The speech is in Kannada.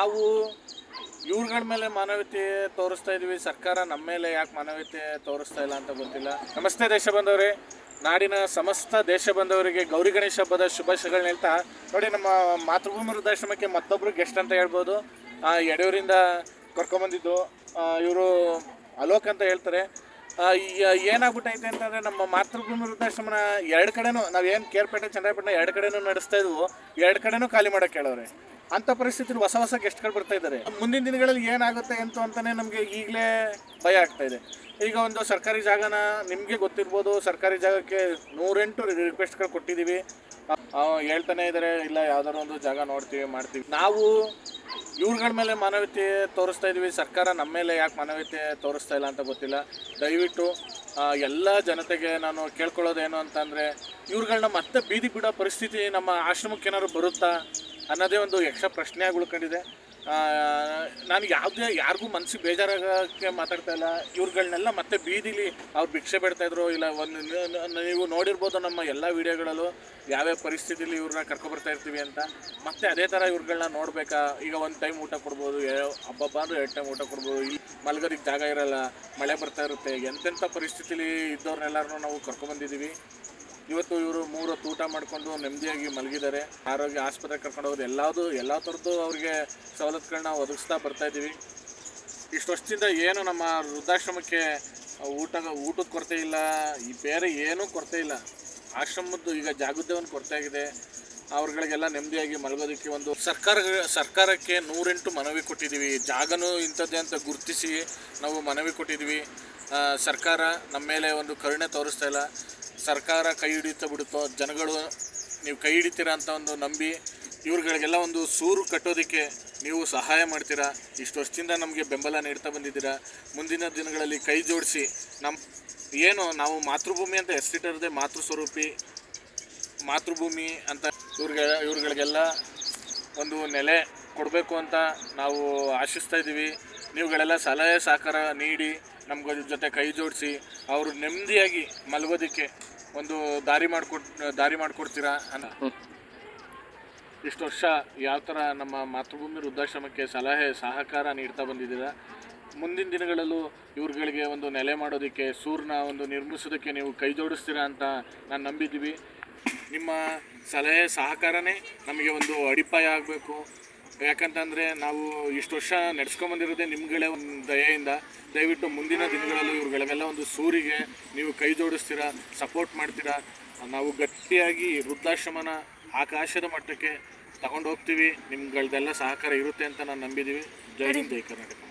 ನಾವು ಇವ್ರಗಳ ಮೇಲೆ ಮಾನವೀಯತೆ ತೋರಿಸ್ತಾ ಇದೀವಿ ಸರ್ಕಾರ ನಮ್ಮ ಮೇಲೆ ಯಾಕೆ ಮಾನವೀಯತೆ ತೋರಿಸ್ತಾ ಇಲ್ಲ ಅಂತ ಗೊತ್ತಿಲ್ಲ. ನಮಸ್ತೆ ದೇಶ ಬಂದವರೇ ನಾಡಿನ ಸಮಸ್ತ ದೇಶ ಬಂದವರಿಗೆ ಗೌರಿ ಗಣೇಶ ಹಬ್ಬದ ಶುಭಾಶಯಗಳನ್ನ ಹೇಳ್ತಾ ನೋಡಿ ನಮ್ಮ ಮಾತೃಭೂಮಿ ವೃದ್ಧಾಶ್ರಮಕ್ಕೆ ಮತ್ತೊಬ್ಬರು ಗೆಸ್ಟ್ ಅಂತ ಹೇಳ್ಬೋದು. ಆ, ಯಡಿಯೂರಿಂದ ಕರ್ಕೊಂಬಂದಿದ್ದು ಇವರು ಅಲೋಕ್ ಅಂತ ಹೇಳ್ತಾರೆ. ಏನಾಗ್ಬಿಟ್ಟೈತೆ ಅಂತಂದ್ರೆ ನಮ್ಮ ಮಾತೃಭೂಮಿ ವೃದ್ಧಾಶ್ರಮನ ಎರಡು ಕಡೆನೂ, ನಾವು ಏನು ಕೇರ್ಪೇಟೆ ಚಂದ್ರಪೇಟೆ ಎರಡು ಕಡೆನೂ ನಡೆಸ್ತಾ ಇದ್ವು, ಎರಡು ಕಡೆನೂ ಖಾಲಿ ಮಾಡೋಕೆ ಹೇಳೋರೆ ಅಂಥ ಪರಿಸ್ಥಿತಿ ಹೊಸ ಹೊಸ ಗೆಸ್ಟ್ಗಳು ಬರ್ತಾ ಇದ್ದಾರೆ ಮುಂದಿನ ದಿನಗಳಲ್ಲಿ ಏನಾಗುತ್ತೆ ಅಂತ ಅಂತಲೇ ನಮಗೆ ಈಗಲೇ ಭಯ ಆಗ್ತಾ ಇದೆ. ಈಗ ಒಂದು ಸರ್ಕಾರಿ ಜಾಗನ ನಿಮಗೆ ಗೊತ್ತಿರ್ಬೋದು, ಸರ್ಕಾರಿ ಜಾಗಕ್ಕೆ ನೂರೆಂಟು ರಿಕ್ವೆಸ್ಟ್ಗಳು ಕೊಟ್ಟಿದ್ದೀವಿ ಹೇಳ್ತಾನೆ ಇದ್ದಾರೆ ಇಲ್ಲ ಯಾವ್ದಾದ್ರು ಒಂದು ಜಾಗ ನೋಡ್ತೀವಿ, ಮಾಡ್ತೀವಿ. ನಾವು ಇವ್ರಗಳ ಮೇಲೆ ಮಾನವೀಯತೆ ತೋರಿಸ್ತಾ ಇದೀವಿ. ಸರ್ಕಾರ ನಮ್ಮ ಮೇಲೆ ಯಾಕೆ ಮಾನವೀಯತೆ ತೋರಿಸ್ತಾ ಇಲ್ಲ ಅಂತ ಗೊತ್ತಿಲ್ಲ. ದಯವಿಟ್ಟು ಎಲ್ಲ ಜನತೆಗೆ ನಾನು ಕೇಳ್ಕೊಳ್ಳೋದೇನು ಅಂತಂದರೆ ಇವ್ರುಗಳನ್ನ ಮತ್ತೆ ಬೀದಿ ಬಿಡೋ ಪರಿಸ್ಥಿತಿ ನಮ್ಮ ಆಶ್ರಮಕ್ಕೆ ಏನಾದ್ರು ಬರುತ್ತಾ ಅನ್ನೋದೇ ಒಂದು ಯಕ್ಷ ಪ್ರಶ್ನೆಯಾಗಿ ಉಳ್ಕೊಂಡಿದೆ. ನಾನು ಯಾವುದೇ, ಯಾರಿಗೂ ಮನಸ್ಸಿಗೆ ಬೇಜಾರಾಗಕ್ಕೆ ಮಾತಾಡ್ತಾ ಇಲ್ಲ. ಇವ್ರುಗಳನ್ನೆಲ್ಲ ಮತ್ತೆ ಬೀದಿಲಿ ಅವ್ರು ಭಿಕ್ಷೆ ಬೇಡ್ತಾಯಿದ್ರು ಇಲ್ಲ ಒಂದು ನೀವು ನೋಡಿರ್ಬೋದು ನಮ್ಮ ಎಲ್ಲ ವಿಡಿಯೋಗಳಲ್ಲೂ ಯಾವ್ಯಾವ ಪರಿಸ್ಥಿತಿಲಿ ಇವ್ರನ್ನ ಕರ್ಕೊಬರ್ತಾ ಇರ್ತೀವಿ ಅಂತ. ಮತ್ತೆ ಅದೇ ಥರ ಇವ್ರುಗಳನ್ನ ನೋಡಬೇಕಾ? ಈಗ ಒಂದು ಟೈಮ್ ಊಟ ಕೊಡ್ಬೋದು ಹಬ್ಬಬ್ಬ ಅಂದ್ರೆ ಎರಡು ಟೈಮ್ ಊಟ ಕೊಡ್ಬೋದು. ಮಲ್ಗೋದಕ್ಕೆ ಜಾಗ ಇರೋಲ್ಲ, ಮಳೆ ಬರ್ತಾ ಇರುತ್ತೆ. ಎಂತೆಂಥ ಪರಿಸ್ಥಿತಿಲಿ ಇದ್ದವ್ರನ್ನೆಲ್ಲರೂ ನಾವು ಕರ್ಕೊಂಬಂದಿದ್ದೀವಿ ಇವತ್ತು ಇವರು ಮೂರು ಹೊತ್ತು ಊಟ ಮಾಡಿಕೊಂಡು ನೆಮ್ಮದಿಯಾಗಿ ಮಲಗಿದ್ದಾರೆ. ಆರೋಗ್ಯ ಆಸ್ಪತ್ರೆಗೆ ಕರ್ಕೊಂಡು ಹೋಗೋದು ಎಲ್ಲದು, ಎಲ್ಲ ಥರದ್ದು ಅವ್ರಿಗೆ ಸವಲತ್ತುಗಳನ್ನ ಒದಗಿಸ್ತಾ ಬರ್ತಾಯಿದ್ದೀವಿ ಇಷ್ಟು ವರ್ಷದಿಂದ ಏನು ನಮ್ಮ ವೃದ್ಧಾಶ್ರಮಕ್ಕೆ ಊಟ, ಊಟದ ಕೊರತೆ ಇಲ್ಲ, ಈ ಬೇರೆ ಏನೂ ಕೊರತೆ ಇಲ್ಲ. ಆಶ್ರಮದ್ದು ಈಗ ಜಾಗೃತವನ್ನು ಕೊರತೆ ಆಗಿದೆ. ಅವ್ರಗಳಿಗೆಲ್ಲ ನೆಮ್ಮದಿಯಾಗಿ ಮಲಗೋದಕ್ಕೆ ಒಂದು ಸರ್ಕಾರ, ಸರ್ಕಾರಕ್ಕೆ ನೂರೆಂಟು ಮನವಿ ಕೊಟ್ಟಿದ್ದೀವಿ. ಜಾಗನೂ ಇಂಥದ್ದೇ ಅಂತ ಗುರುತಿಸಿ ನಾವು ಮನವಿ ಕೊಟ್ಟಿದ್ದೀವಿ. ಸರ್ಕಾರ ನಮ್ಮ ಮೇಲೆ ಒಂದು ಕರುಣೆ ತೋರಿಸ್ತಾ ಇಲ್ಲ. ಸರ್ಕಾರ ಕೈ ಹಿಡಿತಾ ಬಿಡುತ್ತೋ, ಜನಗಳು ನೀವು ಕೈ ಹಿಡಿತೀರಾ ಅಂತ ಒಂದು ನಂಬಿ ಇವ್ರುಗಳಿಗೆಲ್ಲ ಒಂದು ಸೂರು ಕಟ್ಟೋದಕ್ಕೆ ನೀವು ಸಹಾಯ ಮಾಡ್ತೀರಾ? ಇಷ್ಟು ವರ್ಷದಿಂದ ನಮಗೆ ಬೆಂಬಲ ನೀಡ್ತಾ ಬಂದಿದ್ದೀರಾ? ಮುಂದಿನ ದಿನಗಳಲ್ಲಿ ಕೈ ಜೋಡಿಸಿ ನಮ್ಮ ಏನು ನಾವು ಮಾತೃಭೂಮಿ ಅಂತ ಹೆಸರಿಟ್ಟಿರದೆ ಮಾತೃ ಸ್ವರೂಪಿ ಮಾತೃಭೂಮಿ ಅಂತ ಇವ್ರಿಗೆ, ಇವ್ರುಗಳಿಗೆಲ್ಲ ಒಂದು ನೆಲೆ ಕೊಡಬೇಕು ಅಂತ ನಾವು ಆಶಿಸ್ತಾ ಇದ್ದೀವಿ. ನೀವುಗಳೆಲ್ಲ ಸಲಹೆ ಸಹಕಾರ ನೀಡಿ ನಮ್ಗೆ ಜೊತೆ ಕೈ ಜೋಡಿಸಿ, ಅವರು ನೆಮ್ಮದಿಯಾಗಿ ಮಲಗೋದಕ್ಕೆ ಒಂದು ದಾರಿ ಮಾಡಿಕೊಟ್, ದಾರಿ ಮಾಡಿಕೊಡ್ತೀರಾ ಅಂತ ಇಷ್ಟು ವರ್ಷ ಯಾವ ಥರ ನಮ್ಮ ಮಾತೃಭೂಮಿ ವೃದ್ಧಾಶ್ರಮಕ್ಕೆ ಸಲಹೆ, ಸಹಕಾರ ನೀಡ್ತಾ ಬಂದಿದ್ದೀರಾ? ಮುಂದಿನ ದಿನಗಳಲ್ಲೂ ಇವ್ರುಗಳಿಗೆ ಒಂದು ನೆಲೆ ಮಾಡೋದಕ್ಕೆ, ಸೂರ್ನ ಒಂದು ನಿರ್ಮಿಸೋದಕ್ಕೆ ನೀವು ಕೈ ಜೋಡಿಸ್ತೀರಾ ಅಂತ ನಾನು ನಂಬಿದ್ದೀವಿ. ನಿಮ್ಮ ಸಲಹೆ, ಸಹಕಾರನೇ ನಮಗೆ ಒಂದು ಅಡಿಪಾಯ ಆಗಬೇಕು. ಯಾಕಂತಂದರೆ ನಾವು ಇಷ್ಟು ವರ್ಷ ನಡೆಸ್ಕೊಂಬಂದಿರೋದೇ ನಿಮ್ಗಳೇ ಒಂದು ದಯೆಯಿಂದ. ದಯವಿಟ್ಟು ಮುಂದಿನ ದಿನಗಳಲ್ಲಿ ಇವ್ರುಗಳಿಗೆಲ್ಲ ಒಂದು ಸೂರಿಗೆ ನೀವು ಕೈ ಜೋಡಿಸ್ತೀರಾ ಸಪೋರ್ಟ್ ಮಾಡ್ತೀರಾ. ನಾವು ಗಟ್ಟಿಯಾಗಿ ವೃದ್ಧಾಶ್ರಮನ ಆಕಾಶದ ಮಟ್ಟಕ್ಕೆ ತಗೊಂಡು ಹೋಗ್ತೀವಿ ನಿಮ್ಗಳದೆಲ್ಲ ಸಹಕಾರ ಇರುತ್ತೆ ಅಂತ ನಾನು ನಂಬಿದ್ದೀವಿ ಜೈ ಹಿಂದ್ ಜೈ ಕರ್ನಾಟಕ.